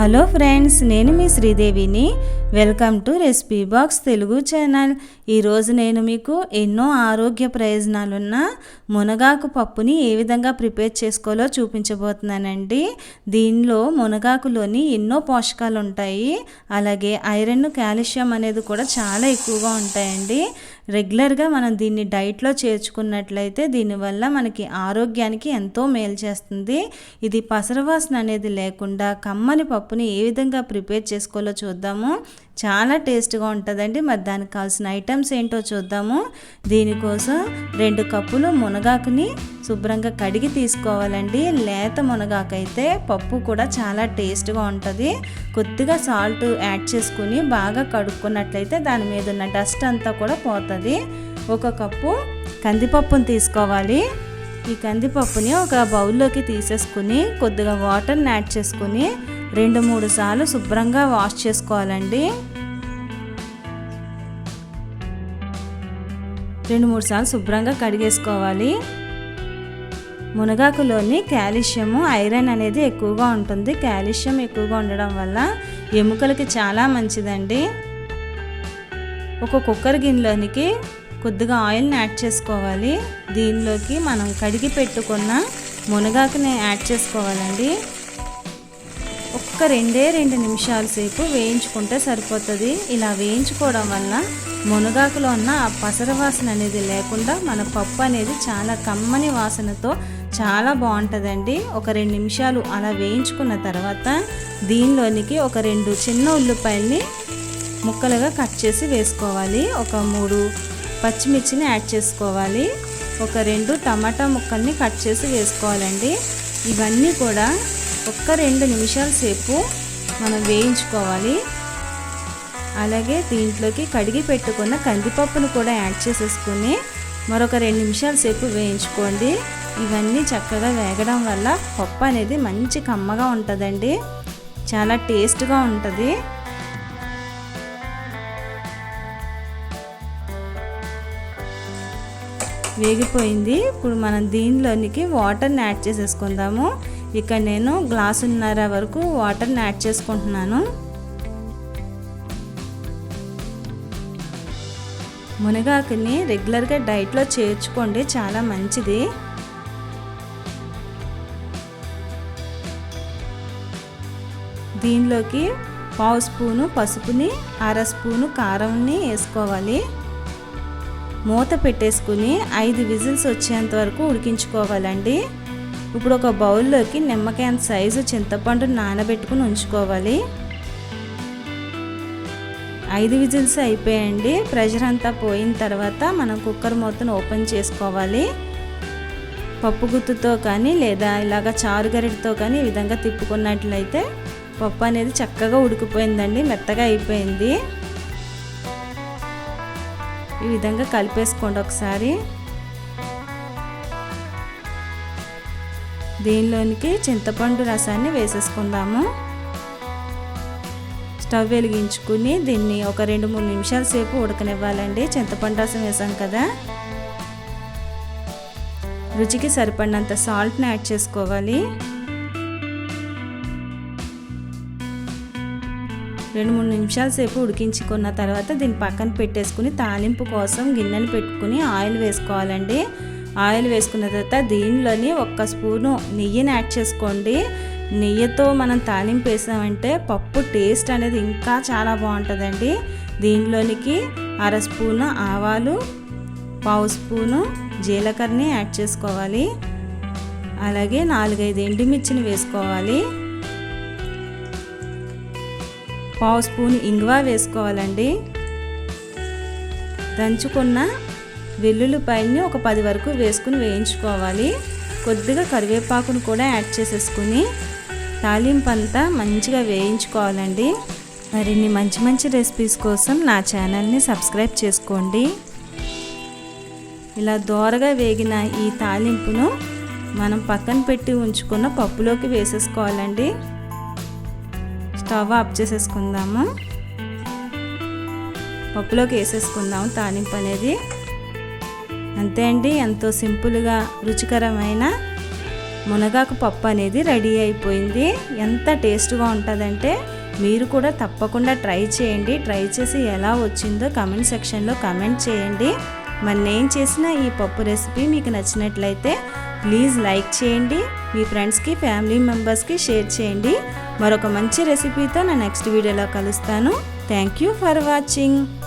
Hello friends నేను మీ శ్రీదేవిని. Welcome to recipe box Telugu channel. ఈరోజు నేను మీకు ఎన్నో ఆరోగ్య ప్రయోజనాలున్న మునగాకు పప్పుని ఏ విధంగా ప్రిపేర్ చేసుకోవాలో చూపించబోతున్నానండి. దీనిలో మునగాకులోని ఎన్నో పోషకాలు ఉంటాయి అలాగే ఐరన్ కాల్షియం అనేది కూడా చాలా ఎక్కువగా ఉంటాయండి. రెగ్యులర్గా మనం దీన్ని డైట్లో చేర్చుకున్నట్లయితే దీనివల్ల మనకి ఆరోగ్యానికి ఎంతో మేలు చేస్తుంది. ఇది పసరవాసన అనేది లేకుండా కమ్మని పప్పుని ఏ విధంగా ప్రిపేర్ చేసుకోవాలో చూద్దాము. చాలా టేస్ట్గా ఉంటుందండి. మరి దానికి కావాల్సిన ఐటమ్స్ ఏంటో చూద్దాము. దీనికోసం రెండు కప్పులు మునగాకుని శుభ్రంగా కడిగి తీసుకోవాలండి. లేత మునగాకు అయితే పప్పు కూడా చాలా టేస్ట్గా ఉంటుంది. కొద్దిగా సాల్ట్ యాడ్ చేసుకుని బాగా కడుక్కున్నట్లయితే దాని మీద ఉన్న డస్ట్ అంతా కూడా పోతుంది. ఒక కప్పు కందిపప్పును తీసుకోవాలి. ఈ కందిపప్పుని ఒక బౌల్లోకి తీసేసుకుని కొద్దిగా వాటర్ని యాడ్ చేసుకుని రెండు మూడు సార్లు శుభ్రంగా వాష్ చేసుకోవాలండి. రెండు మూడు సార్లు శుభ్రంగా కడిగేసుకోవాలి. మునగాకులోని కాల్షియము ఐరన్ అనేది ఎక్కువగా ఉంటుంది. కాల్షియం ఎక్కువగా ఉండడం వల్ల ఎముకలకి చాలా మంచిదండి. ఒక కుక్కర్ గిన్నెలోనికి కొద్దిగా ఆయిల్ని యాడ్ చేసుకోవాలి. దీనిలోకి మనం కడిగి పెట్టుకున్న మునగాకుని యాడ్ చేసుకోవాలండి. ఒక్క రెండే రెండు నిమిషాల సేపు వేయించుకుంటే సరిపోతుంది. ఇలా వేయించుకోవడం వల్ల మునగాకులో ఉన్న ఆ పసర వాసన అనేది లేకుండా మన పప్పు అనేది చాలా కమ్మని వాసనతో చాలా బాగుంటుందండి. ఒక రెండు నిమిషాలు అలా వేయించుకున్న తర్వాత దీనిలోనికి ఒక రెండు చిన్న ఉల్లిపాయల్ని ముక్కలుగా కట్ చేసి వేసుకోవాలి. ఒక మూడు పచ్చిమిర్చిని యాడ్ చేసుకోవాలి. ఒక రెండు టమాటా ముక్కల్ని కట్ చేసి వేసుకోవాలండి. ఇవన్నీ కూడా ఒక్క రెండు నిమిషాల సేపు మనం వేయించుకోవాలి. అలాగే దీంట్లోకి కడిగి పెట్టుకున్న కందిపప్పును కూడా యాడ్ చేసేసుకుని మరొక రెండు నిమిషాల సేపు వేయించుకోండి. ఇవన్నీ చక్కగా వేగడం వల్ల పప్పు అనేది మంచి కమ్మగా ఉంటుందండి. చాలా టేస్ట్గా ఉంటుంది. వేగిపోయింది. ఇప్పుడు మనం దీనిలోనికి వాటర్ని యాడ్ చేసేసుకుందాము. ఇక్కడ నేను గ్లాసున్నర వరకు వాటర్ని యాడ్ చేసుకుంటున్నాను. మునగాకుని రెగ్యులర్గా డైట్లో చేర్చుకోండి చాలా మంచిది. దీనిలోకి పావు స్పూను పసుపుని అర స్పూను కారంని వేసుకోవాలి. మూత పెట్టేసుకుని ఐదు విజిల్స్ వచ్చేంత వరకు ఉడికించుకోవాలండి. ఇప్పుడు ఒక బౌల్లోకి నిమ్మకాయ సైజు చింతపండు నానబెట్టుకుని ఉంచుకోవాలి. ఐదు విజిల్స్ అయిపోయండి ప్రెషర్ అంతా పోయిన తర్వాత మనం కుక్కర్ మూతను ఓపెన్ చేసుకోవాలి. పప్పు గుత్తుతో కానీ లేదా ఇలాగ చారు గరిటతో కానీ ఈ విధంగా తిప్పుకున్నట్లయితే పప్పు అనేది చక్కగా ఉడికిపోయిందండి మెత్తగా అయిపోయింది. ఈ విధంగా కలిపేసుకోండి ఒకసారి. దీనిలోనికి? చింతపండు రసాన్ని వేసేసుకుందాము. స్టవ్ వెలిగించుకుని దీన్ని ఒక రెండు మూడు నిమిషాల సేపు ఉడకనివ్వాలండి. చింతపండు రసం వేసాం కదా. రుచికి సరిపడినంత సాల్ట్ని యాడ్ చేసుకోవాలి. రెండు మూడు నిమిషాల సేపు ఉడికించుకున్న తర్వాత దీన్ని పక్కన పెట్టేసుకుని తాలింపు కోసం గిన్నెని పెట్టుకుని ఆయిల్ వేసుకోవాలండి. ఆయిల్ వేసుకున్న తర్వాత దీనిలోని ఒక్క స్పూను నెయ్యిని యాడ్ చేసుకోండి. నెయ్యితో మనం తాలింపు వేసామంటే పప్పు టేస్ట్ అనేది ఇంకా చాలా బాగుంటుందండి. దీనిలోనికి అర స్పూను ఆవాలు పావు స్పూను జీలకర్రని యాడ్ చేసుకోవాలి. అలాగే నాలుగైదు ఎండుమిర్చిని వేసుకోవాలి. పావు స్పూన్ ఇంగువ వేసుకోవాలండి. దంచుకున్న వెల్లుల్లిపాయల్ని ఒక పది వరకు వేసుకుని వేయించుకోవాలి. కొద్దిగా కరివేపాకును కూడా యాడ్ చేసేసుకుని తాలింపు అంతా మంచిగా వేయించుకోవాలండి. మరిన్ని మంచి మంచి రెసిపీస్ కోసం నా ఛానల్ని సబ్స్క్రైబ్ చేసుకోండి. ఇలా దోరగా వేగిన ఈ తాలింపును మనం పక్కన పెట్టి ఉంచుకున్న పప్పులోకి వేసేసుకోవాలండి. స్టవ్ ఆఫ్ చేసేసుకుందాము. పప్పులోకి వేసేసుకుందాము తాలింపు అనేది. అంతే అండి ఎంతో సింపుల్గా రుచికరమైన మునగాకు పప్పు అనేది రెడీ అయిపోయింది. ఎంత టేస్ట్గా ఉంటుందంటే మీరు కూడా తప్పకుండా ట్రై చేయండి. ట్రై చేసి ఎలా వచ్చిందో కమెంట్ సెక్షన్లో కమెంట్ చేయండి. మరి నేను చేసిన ఈ పప్పు రెసిపీ మీకు నచ్చినట్లయితే ప్లీజ్ లైక్ చేయండి. మీ ఫ్రెండ్స్కి ఫ్యామిలీ మెంబర్స్కి షేర్ చేయండి. మరొక మంచి రెసిపీతో నా నెక్స్ట్ వీడియోలో కలుస్తాను. Thank you for watching.